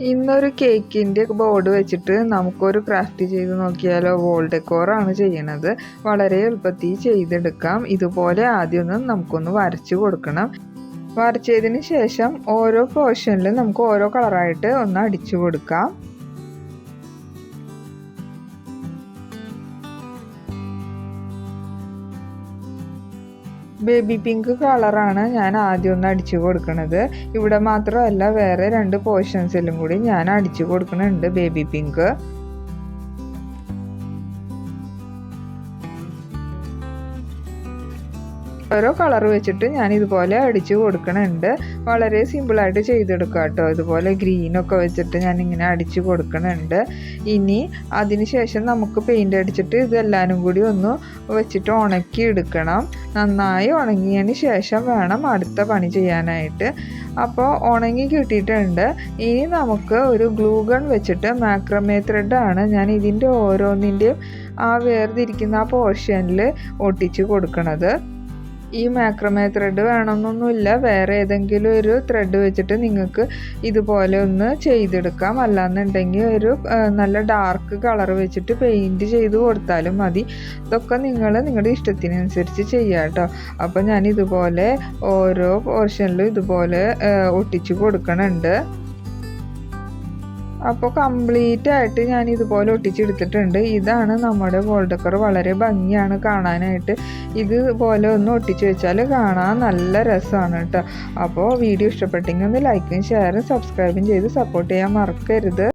ഇന്നൊരു കേക്കിന്റെ ബോർഡ് വെച്ചിട്ട് നമുക്കൊരു ക്രാഫ്റ്റ് ചെയ്ത് നോക്കിയാലോ. വോൾ ഡെക്കോറാണ് ചെയ്യണത്. വളരെ എളുപ്പത്തിൽ ചെയ്തെടുക്കാം. ഇതുപോലെ ആദ്യം ഒന്ന് നമുക്കൊന്ന് വരച്ച് കൊടുക്കണം. വരച്ചതിന് ശേഷം ഓരോ പോർഷനിലും നമുക്ക് ഓരോ കളറായിട്ട് ഒന്ന് അടിച്ചു കൊടുക്കാം. ബേബി പിങ്ക് കളറാണ് ഞാൻ ആദ്യം ഒന്ന് അടിച്ചു കൊടുക്കുന്നത് ഇവിടെ മാത്രമല്ല വേറെ രണ്ട് പോർഷൻസിലും കൂടി ഞാൻ അടിച്ചു കൊടുക്കുന്നുണ്ട് ബേബി പിങ്ക്. ഓരോ കളർ വെച്ചിട്ട് ഞാൻ ഇതുപോലെ അടിച്ചു കൊടുക്കണുണ്ട്. വളരെ സിമ്പിളായിട്ട് ചെയ്തെടുക്കുക കേട്ടോ. ഇതുപോലെ ഗ്രീനൊക്കെ വെച്ചിട്ട് ഞാൻ ഇങ്ങനെ അടിച്ചു കൊടുക്കണുണ്ട്. ഇനി അതിന് ശേഷം നമുക്ക് പെയിന്റ് അടിച്ചിട്ട് ഇതെല്ലാവരും കൂടി ഒന്ന് വെച്ചിട്ട് ഉണക്കി എടുക്കണം. നന്നായി ഉണങ്ങിയതിന് ശേഷം വേണം അടുത്ത പണി ചെയ്യാനായിട്ട്. അപ്പോൾ ഉണങ്ങി കിട്ടിയിട്ടുണ്ട്. ഇനി നമുക്ക് ഒരു ഗ്ലൂ ഗൺ വെച്ചിട്ട് മാക്രമേ ത്രെഡാണ് ഞാൻ ഇതിന്റെ ഓരോന്നിന്റെയും ആ വേർതിരിക്കുന്ന ആ പോർഷനിൽ ഒട്ടിച്ച് കൊടുക്കണത്. ഈ മാക്രമേ ത്രെഡ് വേണമെന്നൊന്നുമില്ല. വേറെ ഏതെങ്കിലും ഒരു ത്രെഡ് വെച്ചിട്ട് നിങ്ങൾക്ക് ഇതുപോലെ ഒന്ന് ചെയ്തെടുക്കാം. അല്ലാന്നുണ്ടെങ്കിൽ ഒരു നല്ല ഡാർക്ക് കളർ വെച്ചിട്ട് പെയിന്റ് ചെയ്ത് കൊടുത്താലും മതി. ഇതൊക്കെ നിങ്ങൾ നിങ്ങളുടെ ഇഷ്ടത്തിനനുസരിച്ച് ചെയ്യാം കേട്ടോ. അപ്പോൾ ഞാൻ ഇതുപോലെ ഓരോ പോർഷനിലും ഇതുപോലെ ഒട്ടിച്ച് കൊടുക്കണുണ്ട്. അപ്പോൾ കംപ്ലീറ്റ് ആയിട്ട് ഞാൻ ഇതുപോലെ ഒട്ടിച്ചെടുത്തിട്ടുണ്ട്. ഇതാണ് നമ്മുടെ വോൾഡക്കർ വളരെ ഭംഗിയാണ് കാണാനായിട്ട്. ഇതുപോലെ ഒന്ന് ഒട്ടിച്ച് വെച്ചാൽ കാണാൻ നല്ല രസമാണ് കേട്ടോ അപ്പോൾ വീഡിയോ ഇഷ്ടപ്പെട്ടെങ്കിൽ ഒന്ന് ലൈക്കും ഷെയറും സബ്സ്ക്രൈബും ചെയ്ത് സപ്പോർട്ട് ചെയ്യാൻ മറക്കരുത്.